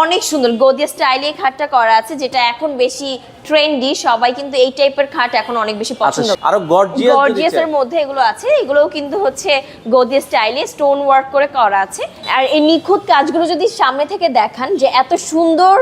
অনেক সুন্দর। গদিয়া স্টাইলে এই খাটটা করা আছে যেটা এখন বেশি ট্রেন্ডি সবাই কিন্তু এই টাইপের খাট এখন অনেক বেশি আচ্ছা পছন্দ আরও গর্জিয়াস গর্জিয়াস এর মধ্যে এগুলো আছে এগুলোও কিন্তু হচ্ছে গদিয়া স্টাইলে স্টোন ওয়ার্ক করে করা আছে। আর এই নিখুঁত কাজগুলো যদি সামনে থেকে দেখান যে এত সুন্দর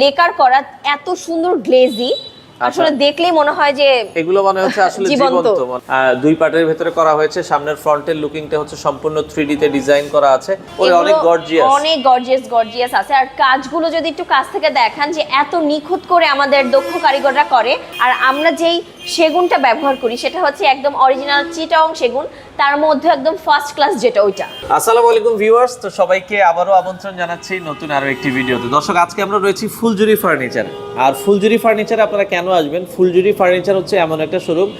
লেকার করা এত সুন্দর গ্লেজি আসলে দেখলেই মনে হয় যে এগুলো মনে হচ্ছে আসলে জীবন্ত। দুই পার্টের ভেতরে করা হয়েছে। সামনের ফ্রন্টের লুকিংটা হচ্ছে সম্পূর্ণ 3D তে ডিজাইন করা আছে। ওই অনেক গর্জিয়াস অনেক গর্জিয়াস গর্জিয়াস আছে। আর কাজগুলো যদি একটু কাছ থেকে দেখান যে এত নিখুঁত করে আমাদের দক্ষ কারিগররা করে আর আমরা যেই সেগুনটা ব্যবহার করি। সেটা হচ্ছে একদম অরিজিনাল চিটাং সেগুন, তার মধ্যে একদম ফার্স্ট ক্লাস যেটা ওইটা। আসসালামু আলাইকুম ভিউয়ার্স তো সবাইকে আবারও আমন্ত্রণ জানাচ্ছি নতুন আরও একটি ভিডিওতে। দর্শক, আজকে আমরা রয়েছি ফুলজুরি ফার্নিচার আর ফুলজুরি ফার্নিচার আপনারা কেন আসবেন? ফুলজুরি ফার্নিচার হচ্ছে এমন একটা শোরুম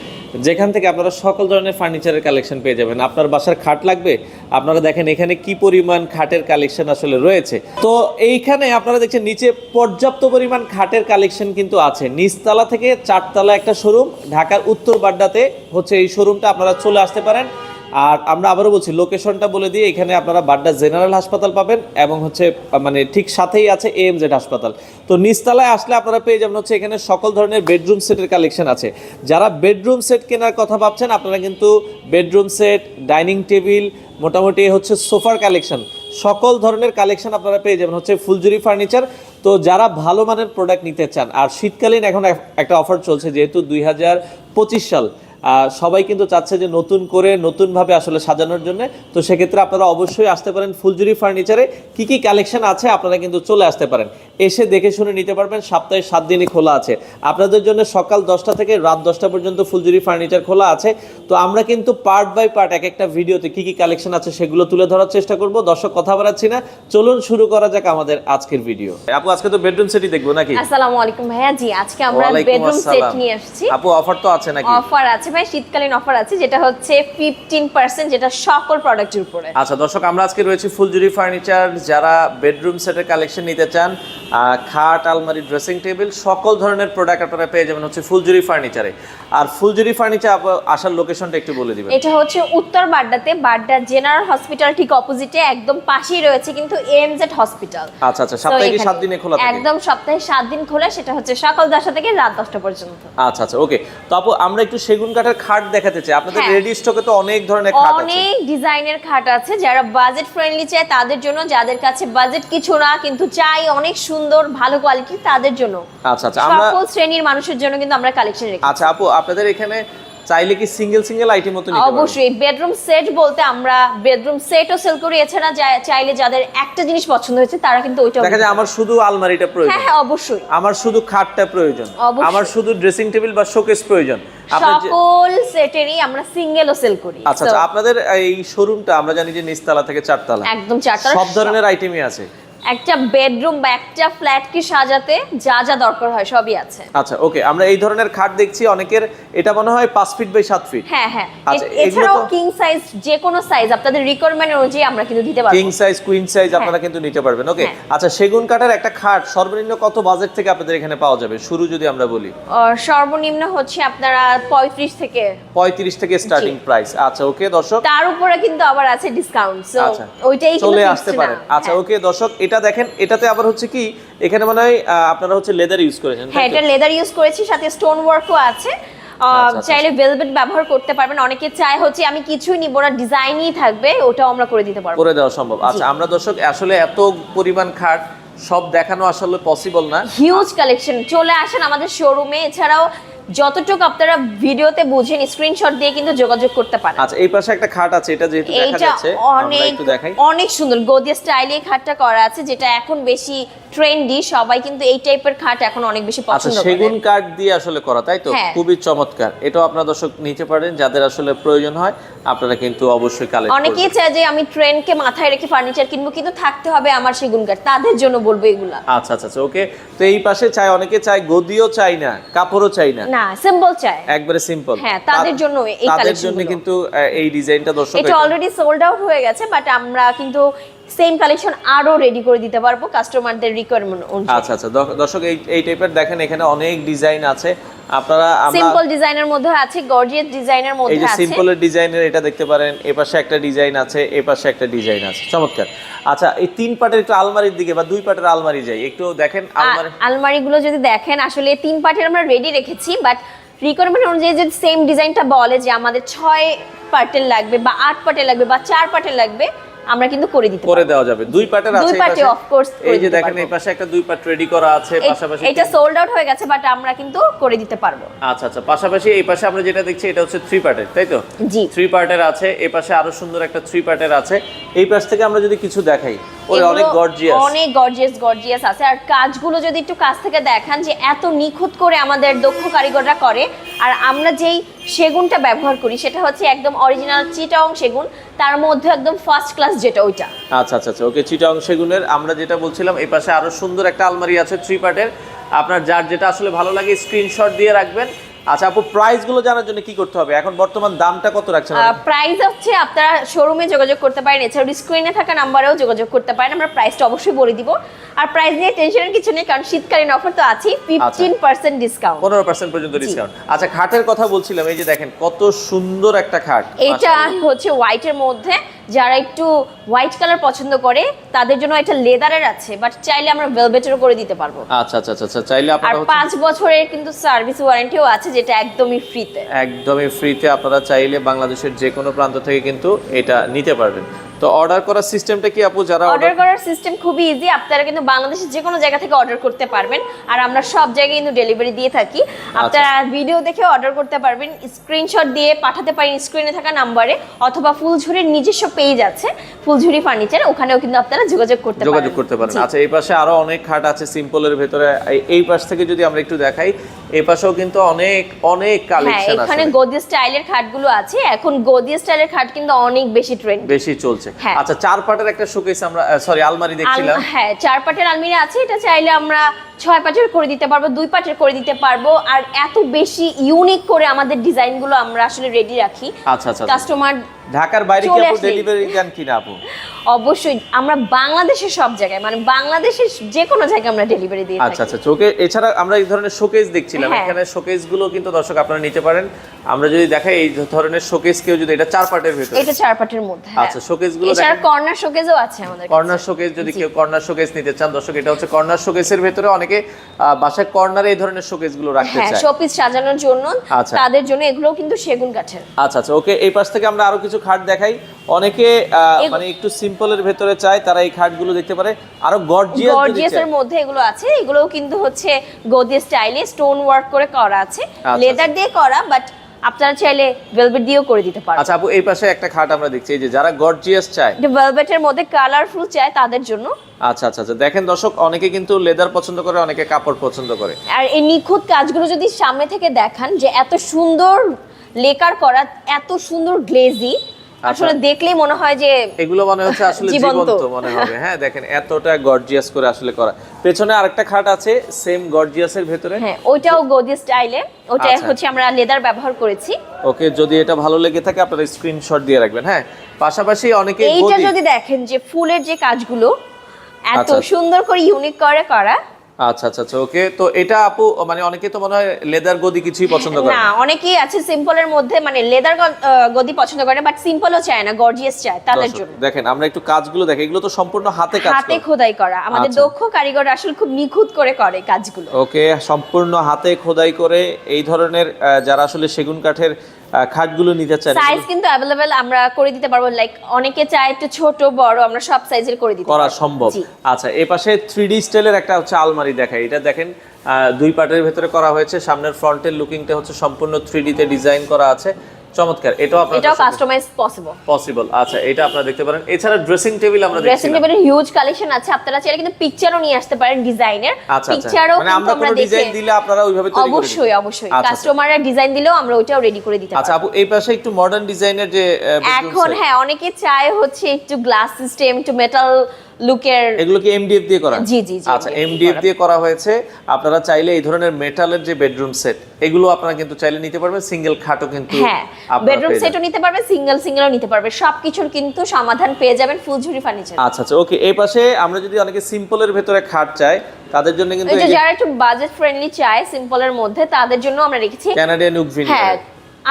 যেখান থেকে আপনারা সকল ধরনের ফার্নিচারের কালেকশন পেয়ে যাবেন। আপনার বাসার খাট লাগবে। আপনারা দেখেন, এখানে কি পরিমাণ খাটের কালেকশন আসলে রয়েছে। তো এইখানে আপনারা দেখছেন, নিচে পর্যাপ্ত পরিমাণ খাটের কালেকশন কিন্তু আছে। নিচতলা থেকে চারতলা একটা শোরুম ঢাকার উত্তর বাড্ডাতে হচ্ছে এই শোরুমটা আপনারা চলে আসতে পারেন। আর আমরা আবারও বলছি লোকেশনটা বলে দিয়ে এখানে আপনারা বাড্ডা জেনারেল হাসপাতাল পাবেন এবং হচ্ছে মানে ঠিক সাথেই আছে এএমজেড হাসপাতাল। তো নিচতলায় আসলে আপনারা পেয়ে যাবেন হচ্ছে এখানে সকল ধরনের বেডরুম সেটের কালেকশন আছে। যারা বেডরুম সেট কেনার কথা ভাবছেন, আপনারা কিন্তু বেডরুম সেট ডাইনিং টেবিল মোটামুটি হচ্ছে সোফার কালেকশন সকল ধরনের কালেকশন আপনারা পেয়ে যাবেন হচ্ছে ফুলজুরি ফার্নিচার তো যারা ভালো মানের প্রোডাক্ট নিতে চান, আর শীতকালীন এখন একটা অফার চলছে, যেহেতু দুই হাজার পঁচিশ সাল সবাই কিন্তু চাচ্ছে যে নতুন করে নতুনভাবে আসলে সাজানোর জন্য। তো সেক্ষেত্রে আপনারা অবশ্যই আসতে পারেন ফুলজুরি ফার্নিচারে কি কি কালেকশন আছে আপনারা কিন্তু চলে আসতে পারেন। এসে দেখে শুনে নিতে পারবেন সপ্তাহে সাত দিনই খোলা আছে। আপনাদের জন্য সকাল দশটা থেকে রাত দশটা পর্যন্ত ফুলজুরি ফার্নিচার খোলা আছে। তো আমরা কিন্তু পার্ট বাই পার্ট এক একটা ভিডিওতে কি কি কালেকশন আছে সেগুলো তুলে ধরার চেষ্টা করব। দর্শক কথা বাড়াচ্ছি না। চলুন শুরু করা যাক আমাদের আজকের ভিডিও আপু আজকে তো বেডরুম সেটই দেখব নাকি? আসসালামু আলাইকুম ভাইয়া। জি আজকে আমরা বেডরুম সেট নিয়ে আসছি আপু অফার তো আছে নাকি? অফার আছে ভাই শীতকালীন অফার আছে যেটা হচ্ছে ফিফটিন পার্সেন্ট যেটা সকল প্রোডাক্টের উপরে। আচ্ছা দর্শক আমরা আজকে রয়েছি ফুলজুরি ফার্নিচার যারা বেডরুম সেটের কালেকশন নিতে চান খাট আলমারি ড্রেসিং টেবিল সকল ধরনের প্রোডাক্ট আপনারা পেয়ে যাবেন হচ্ছে ফুলজুরি ফার্নিচারে আর ফুলজুরি ফার্নিচার আসার লোকেশনটা একটু বলে দিবেন। এটা হচ্ছে উত্তর বাড্ডাতে বাড্ডা জেনারেল হসপিটাল ঠিক অপোজিটে একদম পাশেই রয়েছে কিন্তু এমজেড হসপিটাল আচ্ছা আচ্ছা সপ্তাহে কি সাত দিনে খোলা থাকে? একদম সপ্তাহে সাত দিন খোলা সেটা হচ্ছে সকাল দশটা থেকে রাত দশটা পর্যন্ত। আচ্ছা আচ্ছা ওকে তো আপু আমরা একটু সেগুন কাঠের খাট দেখাতে চাই। আপনাদের হ্যাঁ। রেডি স্টকে তো অনেক ধরনের খাট আছে। অনেক ডিজাইনের খাট আছে যারা বাজেট ফ্রেন্ডলি চায় তাদের জন্য যাদের কাছে বাজেট কিছু না কিন্তু চাই অনেক সুন্দর ভালো কোয়ালিটি তাদের জন্য। আচ্ছা আচ্ছা আমরা সকল শ্রেণির মানুষের জন্য কিন্তু আমরা কালেকশন রেখেছি। আচ্ছা আপু আপনাদের এখানে চাইলে কি সিঙ্গেল সিঙ্গেল আইটেম মতো নিতে পারবেন অবশ্যই বেডরুম সেট বলতে আমরা বেডরুম সেটও সেল করি। এছাড়া চাইলে যাদের একটা জিনিস পছন্দ হয়েছে তারা কিন্তু ওইটাও দেখা যায় আমার শুধু আলমারিটা প্রয়োজন। হ্যাঁ হ্যাঁ অবশ্যই। আমার শুধু খাটটা প্রয়োজন। আমার শুধু ড্রেসিং টেবিল বা শোকেস প্রয়োজন। সকল সেটেরই আমরা সিঙ্গেলও সেল করি। আচ্ছা আচ্ছা আপনাদের এই শোরুমটা আমরা জানি যে নিচতলা থেকে চারতলা। একদম চারটা সব ধরনের আইটেমই আছে। একটা বেডরুম বা একটা ফ্ল্যাটকে সাজাতে যা যা দরকার হয় সবই আছে। আচ্ছা ওকে আমরা এই ধরনের খাট দেখছি অনেকের এটা মনে হয় পাঁচ ফিট বাই সাত ফিট হ্যাঁ হ্যাঁ। আচ্ছা, এছাড়াও কিং সাইজ যে কোনো সাইজ আপনাদের রিকোয়ারমেন্ট অনুযায়ী আমরা কিন্তু দিতে পারব। কিং সাইজ কুইন সাইজ আপনারা কিন্তু নিতে পারবেন ওকে হ্যাঁ। আচ্ছা সেগুন কাঠের একটা খাট সর্বনিম্ন কত বাজেট থেকে আপনাদের এখানে পাওয়া যাবে? শুরু যদি আমরা বলি। সর্বনিম্ন হচ্ছে আপনারা পঁয়ত্রিশ থেকে পঁয়ত্রিশ থেকে স্টার্টিং প্রাইস আচ্ছা ওকে দর্শক তার উপরে কিন্তু আবার আছে ডিসকাউন্ট সো আচ্ছা ওইটাই কিন্তু চলে আসতে না। পারেন আচ্ছা হ্যাঁ। ওকে দর্শক এটা দেখেন এটাতে আবার হচ্ছে কি এখানে মনে হয় আপনারা হচ্ছে লেদার ইউজ করেছেন হ্যাঁ এটা লেদার ইউজ করেছি সাথে স্টোন ওয়ার্কও আছে আহ, আচ্ছা, চাইলে ভেলভেট ব্যবহার করতে পারবেন। অনেকে চায় হচ্ছে আমি কিছুই নিব না ডিজাইনই থাকবে ওটাও আমরা করে দিতে পারব। করে দেওয়া সম্ভব। আচ্ছা আমরা দর্শক আসলে এত পরিমাণ খাট সব দেখানো আসলে পসিবল না। হিউজ কালেকশন চলে আসেন আমাদের শোরুমে এছাড়াও যতটুকু আপনারা ভিডিওতে বুঝেন স্ক্রিনশট দিয়ে কিন্তু যোগাযোগ করতে পারেন। আচ্ছা এই পাশে একটা খাট আছে এটা যেহেতু দেখা যাচ্ছে অনেক অনেক সুন্দর গদিয়া স্টাইলে খাটটা করা আছে যেটা এখন বেশি ট্রেন্ডি সবাই কিন্তু এই টাইপের খাট এখন অনেক বেশি আচ্ছা পছন্দ করে। সেগুন কাঠ দিয়ে আসলে করা তাই তো? হ্যাঁ। খুবই চমৎকার। এটাও আপনার দর্শক নিতে পারেন যাদের আসলে প্রয়োজন হয় আপনারা কিন্তু অবশ্যই কালেক্ট অনেকেই চায় যে আমি ট্রেনকে মাথায় রেখে ফার্নিচার কিনবো কিন্তু থাকতে হবে আমার সেগুন কাঠ তাদের জন্য বলব এগুলা। আচ্ছা আচ্ছা আচ্ছা ওকে। তো এই পাশে চাই অনেকে চায় গদিও চাই না কাপড়ও চাই না না সিম্পল চাই। একবারে সিম্পল হ্যাঁ, তাদের জন্য এই তাদের জন্য কিন্তু এই ডিজাইনটা দর্শক এটা অলরেডি সোল্ড আউট হয়ে গেছে বাট আমরা কিন্তু সেম কালেকশন আরও রেডি করে দিতে পারব কাস্টমারদের রিকোয়ারমেন্ট অনুযায়ী। আচ্ছা আচ্ছা। দর্শক এই এই টাইপের দেখেন এখানে অনেক ডিজাইন আছে। আপনারা আমরা সিম্পল ডিজাইনের মধ্যে আছে গর্জিয়াস ডিজাইনের মধ্যে আছে এই যে আছে। সিম্পলের ডিজাইনের এটা দেখতে পারেন এ পাশে একটা ডিজাইন আছে এ পাশে একটা ডিজাইন আছে। চমৎকার। আচ্ছা এই তিন পাটের একটু আলমারির দিকে বা দুই পাটের আলমারি যাই একটু দেখেন আলমারি আলমারিগুলো যদি দেখেন আসলে তিন পার্টের আমরা রেডি রেখেছি বাট রিকোয়ারমেন্ট অনুযায়ী যদি সেম ডিজাইনটা বলে যে আমাদের ছয় পার্টের লাগবে বা আট পার্টের লাগবে বা চার পার্টের লাগবে আমরা কিন্তু করে দিতে করে দেওয়া যাবে। দুই পাটের আছে দুই পাটে পাশে। of এই যে দেখেন এই পাশে একটা দুই পাট রেডি করা আছে পাশাপাশি এটা সোল্ড আউট হয়ে গেছে বাট আমরা কিন্তু করে দিতে পারব। আচ্ছা আচ্ছা পাশাপাশি এই পাশে আমরা যেটা দেখছি এটা হচ্ছে থ্রি পার্টের তাই তো? জি। থ্রি পার্টের আছে এই পাশে আরও সুন্দর একটা থ্রি পার্টের আছে। এই পাশ থেকে আমরা যদি কিছু দেখাই ওরে অনেক গর্জিয়াস অনেক গর্জিয়াস গর্জিয়াস আছে। আর কাজগুলো যদি একটু কাছ থেকে দেখান যে এত নিখুঁত করে আমাদের দক্ষ কারিগররা করে আর আমরা যেই সেগুনটা ব্যবহার করি। সেটা হচ্ছে একদম অরিজিনাল চিটাং সেগুন, তার মধ্যে একদম ফার্স্ট ক্লাস যেটা ওইটা। আচ্ছা আচ্ছা আচ্ছা ওকে চিটাং সেগুনের আমরা যেটা বলছিলাম, এই পাশে আরও সুন্দর একটা আলমারি আছে থ্রি পার্টের আপনার যার যেটা আসলে ভালো লাগে স্ক্রিনশট দিয়ে রাখবেন। আচ্ছা আপু প্রাইসগুলো জানার জন্য কি করতে হবে? এখন বর্তমান দামটা কত রাখছেন? প্রাইস হচ্ছে আপনারা শোরুমে যোগাযোগ করতে পারেন। এছাড়াও স্ক্রিনে থাকা নাম্বারেও যোগাযোগ করতে পারেন। আমরা প্রাইসটা অবশ্যই বলে দিব। আর প্রাইস নিয়ে টেনশনের কিছু নেই কারণ শীতকালীন অফার তো আছেই। ফিফটিন পার্সেন্ট ডিসকাউন্ট পনেরো পার্সেন্ট পর্যন্ত ডিসকাউন্ট আচ্ছা খাটের কথা বলছিলাম এই যে দেখেন কত সুন্দর একটা খাট। এটা। হচ্ছে হোয়াইটের মধ্যে যারা একটু হোয়াইট কালার পছন্দ করে তাদের জন্য একটা লেদারের আছে বাট চাইলে আমরা ভেলভেটেরও করে দিতে পারব। আচ্ছা আচ্ছা আচ্ছা, আচ্ছা চাইলে আপনারা আর পাঁচ বছরের কিন্তু সার্ভিস ওয়ারেন্টিও আছে যেটা একদমই ফ্রিতে একদমই ফ্রিতে আপনারা চাইলে বাংলাদেশের যে কোনো প্রান্ত থেকে কিন্তু এটা নিতে পারবেন। তো অর্ডার করার সিস্টেমটা কি আপু যারা অর্ডার করার সিস্টেম খুবই ইজি আপনারা কিন্তু বাংলাদেশের যে কোনো জায়গা থেকে অর্ডার করতে পারবেন আর আমরা সব জায়গায় কিন্তু ডেলিভারি দিয়ে থাকি। আচ্ছা। আপনারা ভিডিও দেখে অর্ডার করতে পারবেন স্ক্রিনশট দিয়ে পাঠাতে পারেন স্ক্রিনে থাকা নাম্বারে অথবা ফুলঝুরির নিজস্ব পেজ আছে ফুলঝুরি ফার্নিচার ওখানেও কিন্তু আপনারা যোগাযোগ করতে পারেন যোগাযোগ করতে পারেন আচ্ছা এই পাশে আরও অনেক খাট আছে সিম্পলের ভেতরে। এই- পাশ থেকে যদি আমরা একটু দেখাই এই পাশেও কিন্তু অনেক অনেক হ্যাঁ কালেকশন এখানে আছে গদি স্টাইলের খাটগুলো আছে। এখন গদি স্টাইলের খাট কিন্তু অনেক বেশি ট্রেন্ড বেশি চলছে। হ্যাঁ। আচ্ছা চার পাটের একটা শোকেস আমরা সরি আলমারি দেখছিলাম। হ্যাঁ চার পাটের আলমারি আছে। এটা চাইলে আমরা ছয় পাটের করে দিতে পারব দুই পাটের করে দিতে পারব আর এত বেশি ইউনিক করে আমাদের ডিজাইনগুলো আমরা আসলে রেডি রাখি আচ্ছা আচ্ছা আচ্ছা। কাস্টমার ঢাকার বাইরে কি আপু ডেলিভারি দেন কিনা আপু অবশ্যই আমরা বাংলাদেশের সব জায়গায় মানে বাংলাদেশের যে কোনো জায়গায় আমরা ডেলিভারি দিয়ে আচ্ছা থাকি আচ্ছা চোখে এছাড়া আমরা এই ধরনের শোকেস দেখছিলাম হ্যাঁ। এখানে শোকেসগুলো কিন্তু দর্শক আপনারা নিতে পারেন আমরা যদি দেখাই এই ধরনের শোকেস কেউ যদি এটা চার পার্টের ভিতরে এটা চার পাটের মধ্যে হ্যাঁ। আচ্ছা, শোকেসগুলো এছাড়া। কর্নার শোকেজও আছে আমাদের। কর্নার শোকেস যদি কেউ কর্নার শোকেস নিতে চান দর্শক এটা হচ্ছে কর্নার শোকেসের ভেতরে অনেকে আহ, বাসার কর্নারে এই ধরনের শোকেসগুলো রাখতে হ্যাঁ শোপিস সাজানোর জন্য আচ্ছা। তাদের জন্য এগুলোও কিন্তু সেগুন কাঠের। আচ্ছা আচ্ছা ওকে এই পাশ থেকে আমরা আরও কিছু খাট দেখাই। অনেকে মানে একটু সিম্পলের ভেতরে চায় তারা এই খাটগুলো দেখতে পারে। আরও গর্জিয়াস গর্জিয়াস এর মধ্যে এগুলো আছে এগুলোও কিন্তু হচ্ছে গদি স্টাইলে স্টোন ওয়ার্ক করে করা আছে। আচ্ছা, লেদার দিয়ে করা বাট আপনারা চাইলে ভেলভেট দিয়েও করে দিতে পারেন আচ্ছা আপু এই পাশে একটা খাট আমরা দেখছি যে যারা গর্জিয়াস চায়। যে ভেলভেটের মধ্যে কালারফুল চায় তাদের জন্য। আচ্ছা আচ্ছা আচ্ছা দেখেন দর্শক অনেকে কিন্তু লেদার পছন্দ করে অনেকে কাপড় পছন্দ করে। আর এই নিখুঁত কাজগুলো যদি সামনে থেকে দেখান যে এত সুন্দর লেকার করা এত সুন্দর গ্লেজি আসলে দেখলেই মনে হয় যে এগুলো মনে হচ্ছে আসলে জীবন্ত। জীবন্ত মনে হবে। হ্যাঁ দেখেন এতটা গর্জিয়াস করে আসলে করা। পেছনে আরেকটা খাট আছে সেম গর্জিয়াসের ভেতরে। হ্যাঁ ওইটাও গদি স্টাইলে ওটা আচ্ছা। হচ্ছে আমরা লেদার ব্যবহার করেছি। ওকে যদি এটা ভালো লেগে থাকে আপনারা স্ক্রিনশট দিয়ে রাখবেন। হ্যাঁ পাশাপাশি অনেকে এইটা যদি দেখেন যে ফুলের যে কাজগুলো এত আচ্ছা। সুন্দর করে ইউনিক করে করা আচ্ছা আচ্ছা আচ্ছা ওকে। তো এটা আপু মানে অনেকে তো মনে হয় লেদার গদি কিছুই পছন্দ করে না। অনেকেই আছে সিম্পলের মধ্যে মানে লেদার গদি পছন্দ করে বাট সিম্পলও চায় না গর্জিয়াস চায় তাদের জন্য। দেখেন আমরা একটু কাজগুলো দেখি এগুলো তো সম্পূর্ণ হাতে কাজ হাতে খোদাই করা। আমাদের আচ্ছা। দক্ষ কারিগর আসলে খুব নিখুঁত করে করে কাজগুলো। ওকে সম্পূর্ণ হাতে খোদাই করে এই ধরনের যারা আসলে সেগুন কাঠের খাটগুলো নিতে চাই সাইজ কিন্তু अवेलेबल আমরা করে দিতে পারব। লাইক অনেকে চায় একটু ছোট বড় আমরা সব সাইজের করে দিতে করা সম্ভব। আচ্ছা এই পাশে 3D স্টাইলের একটা হচ্ছে আলমারি দেখায় এটা দেখেন আহ, দুই পার্টের ভেতরে করা হয়েছে সামনের ফ্রন্টের লুকিংটা হচ্ছে সম্পূর্ণ 3D তে ডিজাইন করা আছে। চমৎকার এটাও আপনার এটাও কাস্টমাইজ পসিবল পসিবল আচ্ছা এটা আপনারা দেখতে পারেন। এছাড়া ড্রেসিং টেবিল আমরা ড্রেসিং টেবিলের হিউজ কালেকশন আছে আপনারা চাইলে কিন্তু পিকচারও নিয়ে আসতে পারেন ডিজাইনের আচ্ছা আচ্ছা। পিকচারও মানে আমরা কোনো ডিজাইন দিলে আপনারা ওইভাবে তৈরি করে অবশ্যই অবশ্যই। আচ্ছা, আচ্ছা। কাস্টমাররা ডিজাইন দিলেও আমরা ওইটাও রেডি করে দিতে আচ্ছা পারব। আপু এই পাশে একটু মডার্ন ডিজাইনের যে এখন হ্যাঁ অনেকে চায় হচ্ছে একটু গ্লাস সিস্টেম একটু মেটাল লুকের এগুলো কি এমডিএফ দিয়ে করা। জি, জি, আচ্ছা এমডিএফ দিয়ে করা হয়েছে। আপনারা চাইলে এই ধরনের মেটালের যে বেডরুম সেট এগুলো আপনারা কিন্তু চাইলে নিতে পারবেন। সিঙ্গেল খাটও কিন্তু হ্যাঁ বেডরুম সেটও নিতে পারবে সিঙ্গেল সিঙ্গেলও নিতে পারবে সবকিছুর কিন্তু সমাধান পেয়ে যাবেন ফুলঝুরি ফার্নিচার আচ্ছা আচ্ছা ওকে এই পাশে আমরা যদি অনেকে সিম্পলের ভেতরে খাট চাই তাদের জন্য কিন্তু যারা একটু বাজেট ফ্রেন্ডলি চায় সিম্পলের মধ্যে তাদের জন্য আমরা রেখেছি উক হ্যাঁ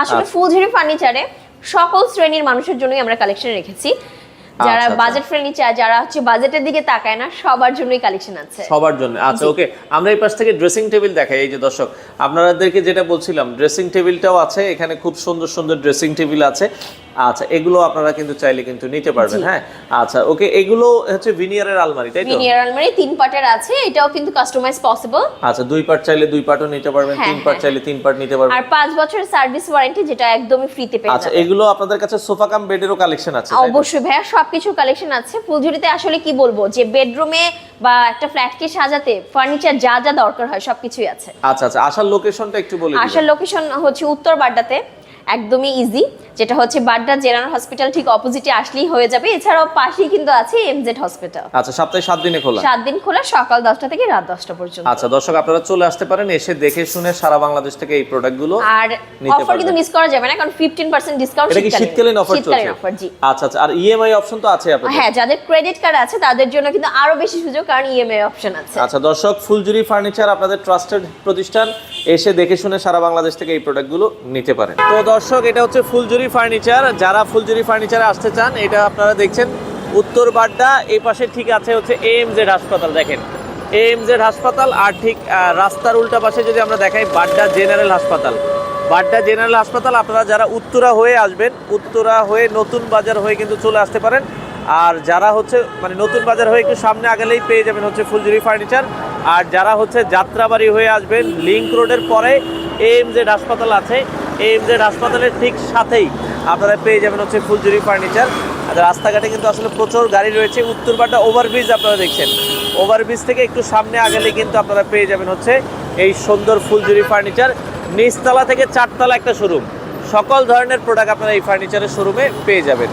আসলে আচ্ছা। ফুলঝুরি ফার্নিচারে সকল শ্রেণির মানুষের জন্যই আমরা কালেকশন রেখেছি। যারা। বাজেট ফ্রেন্ডলি চায় যারা হচ্ছে বাজেটের দিকে তাকায় না সবার জন্যই কালেকশন আছে। সবার জন্য। আচ্ছা ওকে আমরা এই পাশ থেকে ড্রেসিং টেবিল দেখাই। এই যে দর্শক আপনাদেরকে যেটা বলছিলাম ড্রেসিং টেবিলটাও আছে এখানে খুব সুন্দর সুন্দর ড্রেসিং টেবিল আছে। আচ্ছা এগুলো আপনারা কিন্তু চাইলে কিন্তু নিতে পারবেন হ্যাঁ? আচ্ছা ওকে এগুলো হচ্ছে ভিনিয়ারের আলমারি তাই তো? ভিনিয়ার আলমারি তিন পার্টের আছে এটাও কিন্তু কাস্টমাইজ পসিবল আচ্ছা দুই পার্ট চাইলে দুই পার্টও নিতে পারবেন হ্যাঁ, তিন পার্ট হ্যাঁ। চাইলে তিন পার্ট নিতে পারবেন। আর পাঁচ বছরের সার্ভিস ওয়ারেন্টি যেটা একদমই ফ্রিতে পেয়ে আচ্ছা এগুলো আপনাদের কাছে সোফা কাম বেডেরও কালেকশন আছে অবশ্যই ভাইয়া সবকিছু কালেকশন আছে। ফুলঝুরিতে আসলে কি বলব যে বেডরুমে বা একটা ফ্ল্যাটকে সাজাতে ফার্নিচার যা যা দরকার হয় সবকিছুই আছে। আচ্ছা আচ্ছা আসার লোকেশনটা একটু বলে। আসার লোকেশন হচ্ছে উত্তর বাড্ডাতে একদমই ইজি যেটা হচ্ছে বাড্ডা জেনারেল হসপিটাল ঠিক অপোজিটে আসলেই হয়ে যাবে। এছাড়াও পাশেই কিন্তু আছে এমজেড হসপিটাল আচ্ছা সপ্তাহে সাত দিনে খোলা? সাত দিন খোলা সকাল দশটা থেকে রাত দশটা পর্যন্ত। আচ্ছা দর্শক আপনারা চলে আসতে পারেন এসে দেখে শুনে সারা বাংলাদেশ থেকে এই প্রোডাক্টগুলো আর অফার কিন্তু মিস করা যাবে না কারণ ফিফটিন পার্সেন্ট ডিসকাউন্ট এটা কি শীতকালীন। অফার চলছে শীতকালীন অফার জি। আচ্ছা আচ্ছা আর ইএমআই অপশন তো আছে আপনাদের? হ্যাঁ যাদের ক্রেডিট কার্ড আছে তাদের জন্য কিন্তু আরও বেশি সুযোগ কারণ ইএমআই অপশন আছে। আচ্ছা দর্শক ফুলজুরি ফার্নিচার আপনাদের ট্রাস্টেড প্রতিষ্ঠান এসে দেখে শুনে সারা বাংলাদেশ থেকে এই প্রোডাক্টগুলো নিতে পারেন। তো দর্শক, এটা হচ্ছে ফুলজুরি ফার্নিচার। যারা ফুলজুরি ফার্নিচারে আসতে চান, এটা আপনারা দেখছেন উত্তর বাড্ডা, এই পাশে ঠিক আছে হচ্ছে এম জেড হাসপাতাল, দেখেন। এম জেড হাসপাতাল আর ঠিক রাস্তার উল্টা পাশে যদি আমরা দেখাই, বাড্ডা জেনারেল হাসপাতাল। বাড্ডা জেনারেল হাসপাতাল, আপনারা যারা উত্তরা হয়ে আসবেন, উত্তরা হয়ে নতুন বাজার হয়ে কিন্তু চলে আসতে পারেন। আর যারা হচ্ছে মানে নতুন বাজার হয়ে একটু সামনে আগেলেই পেয়ে যাবেন হচ্ছে ফুলজুরি ফার্নিচার। আর যারা হচ্ছে যাত্রাবাড়ি হয়ে আসবেন লিঙ্ক রোডের পরে এম জেড হাসপাতাল আছে। এএমজেড হাসপাতালের ঠিক সাথেই আপনারা পেয়ে যাবেন হচ্ছে ফুলজুরি ফার্নিচার। আর রাস্তাঘাটে কিন্তু আসলে প্রচুর গাড়ি রয়েছে। উত্তরপাড়া ওভারব্রিজ আপনারা দেখছেন। ওভারব্রিজ থেকে একটু সামনে আগালে কিন্তু আপনারা পেয়ে যাবেন হচ্ছে এই সুন্দর ফুলজুরি ফার্নিচার। নিচতলা থেকে চারতলা একটা শোরুম। সকল ধরনের প্রোডাক্ট আপনারা এই ফার্নিচারের শোরুমে পেয়ে যাবেন।